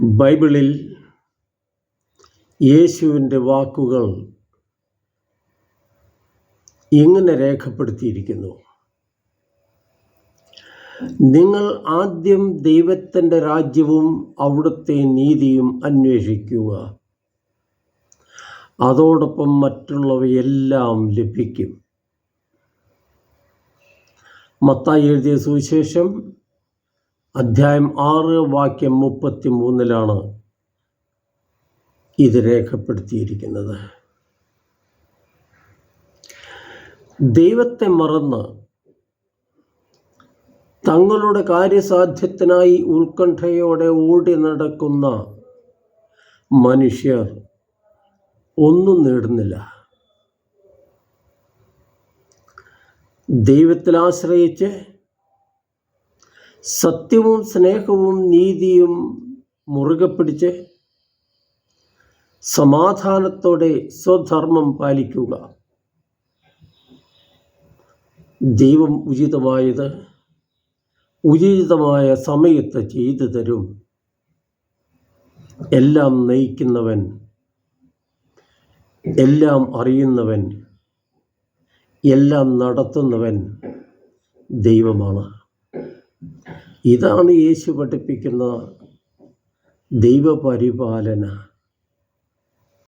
ബൈബിളിൽ യേശുവിന്റെ വാക്കുകൾ ഇങ്ങനെ രേഖപ്പെടുത്തിയിരിക്കുന്നു? നിങ്ങൾ ആദ്യം ദൈവത്തിന്റെ രാജ്യവും അവിടുത്തെ നീതിയും അന്വേഷിക്കുക. അതോടൊപ്പം മറ്റുള്ളവയെല്ലാം ലഭിക്കും. മത്തായി എഴുതിയ സുവിശേഷം അധ്യായം ആറ് വാക്യം മുപ്പത്തി മൂന്നിലാണ് ഇത് രേഖപ്പെടുത്തിയിരിക്കുന്നത്. ദൈവത്തെ മറന്ന് തങ്ങളുടെ കാര്യസാധ്യത്തിനായി ഉത്കണ്ഠയോടെ ഓടി നടക്കുന്ന മനുഷ്യർ ഒന്നും നേടുന്നില്ല. ദൈവത്തിൽ ആശ്രയിച്ച് സത്യവും സ്നേഹവും നീതിയും മുറുകെ പിടിച്ച് സമാധാനത്തോടെ സ്വധർമ്മം പാലിക്കുക. ദൈവം ഉചിതമായത് ഉചിതമായ സമയത്ത് ചെയ്തു തരും. എല്ലാം നയിക്കുന്നവൻ എല്ലാം അറിയുന്നവൻ എല്ലാം നടത്തുന്നവൻ ദൈവമാണ്. ഇതാണ് യേശു പഠിപ്പിക്കുന്ന ദൈവപരിപാലന